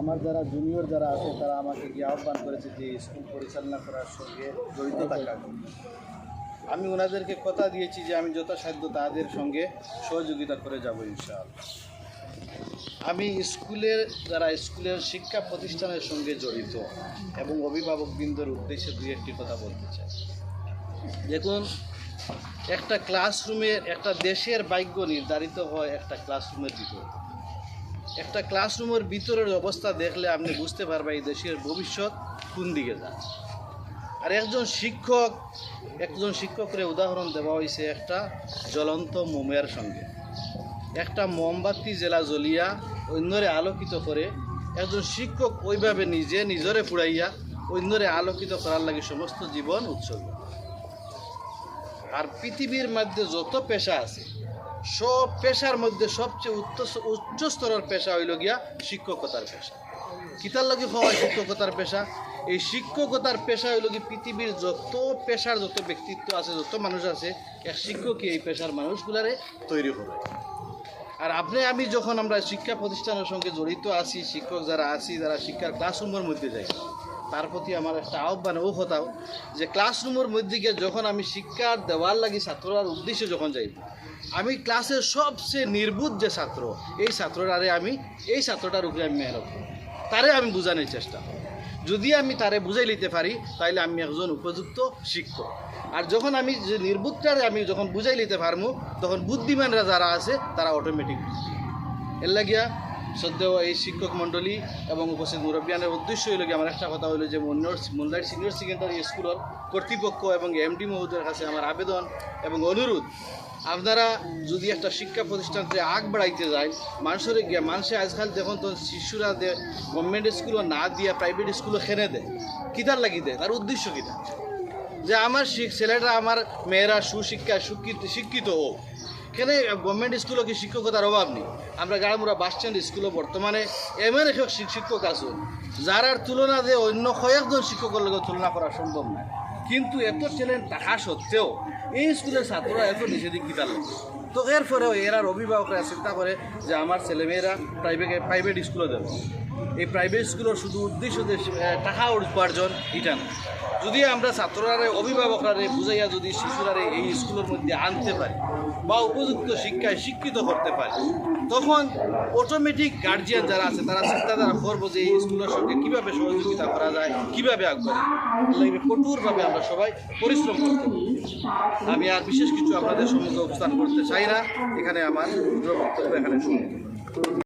আমার যারা জুনিয়র যারা আছে, তারা আমাকে গিয়ে আহ্বান করেছে যে স্কুল পরিচালনা করার সঙ্গে জড়িত থাকার আমি ওনাদেরকে কথা দিয়েছি যে আমি যথাসাধ্য তাদের সঙ্গে সহযোগিতা করে যাব ইনশাআল্লাহ। আমি স্কুলের, যারা স্কুলের শিক্ষা প্রতিষ্ঠানের সঙ্গে জড়িত এবং অভিভাবকবৃন্দর উদ্দেশ্যে দুই একটি কথা বলতে চাই। দেখুন, একটা ক্লাসরুমের একটা দেশের ভাগ্য নির্ধারিত হয় একটা ক্লাসরুমের ভিতরে। একটা ক্লাসরুমের ভিতরের অবস্থা দেখলে আপনি বুঝতে পারবেন এই দেশের ভবিষ্যৎ কোন দিকে যায় আর একজন শিক্ষক, একজন শিক্ষকের উদাহরণ দেওয়া হয়েছে একটা জ্বলন্ত মোমের সঙ্গে। একটা মোমবাতি জেলা জ্বলিয়া অন্যরে আলোকিত করে একজন শিক্ষক ওইভাবে নিজে নিজরে পুড়াইয়া অন্যরে আলোকিত করার লাগে সমস্ত জীবন উৎসর্গ আর পৃথিবীর মধ্যে যত পেশা আছে সব পেশার মধ্যে সবচেয়ে উচ্চ উচ্চ স্তরের পেশা হইল গিয়া শিক্ষকতার পেশা। কিতার লাগে হওয়া শিক্ষকতার পেশা? এই শিক্ষকতার পেশা হইল কি পৃথিবীর যত পেশার যত ব্যক্তিত্ব আছে, যত মানুষ আছে, এক শিক্ষকই এই পেশার মানুষগুলারে তৈরি করে আর আপনি, আমি যখন আমরা শিক্ষা প্রতিষ্ঠানের সঙ্গে জড়িত আছি, শিক্ষক যারা আছি, যারা শিক্ষার ক্লাসরুমের মধ্যে যাই তার প্রতি আমার একটা আহ্বান, ও হতাও যে ক্লাসরুমের মধ্যে গিয়ে যখন আমি শিক্ষা দেওয়ার লাগি ছাত্ররার উদ্দেশ্যে যখন যাই আমি ক্লাসের সবচেয়ে নির্বুধ যে ছাত্র, এই ছাত্রটারে আমি, এই ছাত্রটার উপরে আমি মেহনত করি। তারে আমি বোঝানোর চেষ্টা করি। যদি আমি তারে বুঝাই নিতে পারি তাহলে আমি একজন উপযুক্ত শিক্ষক। আর যখন আমি যে নির্বুধটারে আমি যখন বুঝাই নিতে পারব তখন বুদ্ধিমানরা যারা আছে, তারা অটোমেটিক এর লাগিয়া সদ্যেও এই শিক্ষক মণ্ডলী এবং উপস্থিত মুরব্বিয়ানের উদ্দেশ্য হইল আমার একটা কথা হইল যে মুন্দাইট সিনিয়র সেকেন্ডারি স্কুলের কর্তৃপক্ষ এবং এমডি মহোদয়ের কাছে আমার আবেদন এবং অনুরোধ, আপনারা যদি একটা শিক্ষা প্রতিষ্ঠানকে আগ বাড়াইতে যায় মানুষের গিয়ে মানুষে আজকাল দেখুন তো শিশুরা দে গভর্নমেন্ট স্কুলও না দিয়া প্রাইভেট স্কুলও খেনে দেয়। কিতার লাগি দেয়? তার উদ্দেশ্য কিতা যে আমার ছেলেরা, আমার মেয়েরা শিক্ষিত শিক্ষিত হোক। কেন গভর্নমেন্ট স্কুলও কি শিক্ষকতার অভাব নেই আমরা গাড়ামুড়া বাস স্ট্যান্ড স্কুলও বর্তমানে এমন এক শিক- শিক্ষক আছেন যার আর তুলনা দিয়ে অন্য কয়েকজন শিক্ষকের লগে তুলনা করা সম্ভব না কিন্তু এত ট্যালেন্ট থাকা সত্ত্বেও এই স্কুলের ছাত্ররা এত নিষেধিক গীতার লাগে তো এর পরেও এরার অভিভাবকরা চিন্তা করে যে আমার ছেলেমেয়েরা প্রাইভেট প্রাইভেট স্কুলে দেবো এই প্রাইভেট স্কুলের শুধু উদ্দেশ্য টাকা উপার্জন, এটা না। যদি আমরা ছাত্ররারে, অভিভাবকরারে বুঝাইয়া যদি শিশুরারে এই স্কুলের মধ্যে আনতে পারি বা উপযুক্ত শিক্ষায় শিক্ষিত করতে পারি, তখন অটোমেটিক গার্জিয়ান যারা আছে, তারা চিন্তাধারা করব যে এই স্কুলের সঙ্গে কীভাবে সহযোগিতা করা যায়, কীভাবে আগ্রহ কঠোরভাবে আমরা সবাই পরিশ্রম করতে। আমি আর বিশেষ কিছু আপনাদের সম্মুখে উপস্থান করতে চাই না। এখানে আমার বক্তব্য এখানে শুরু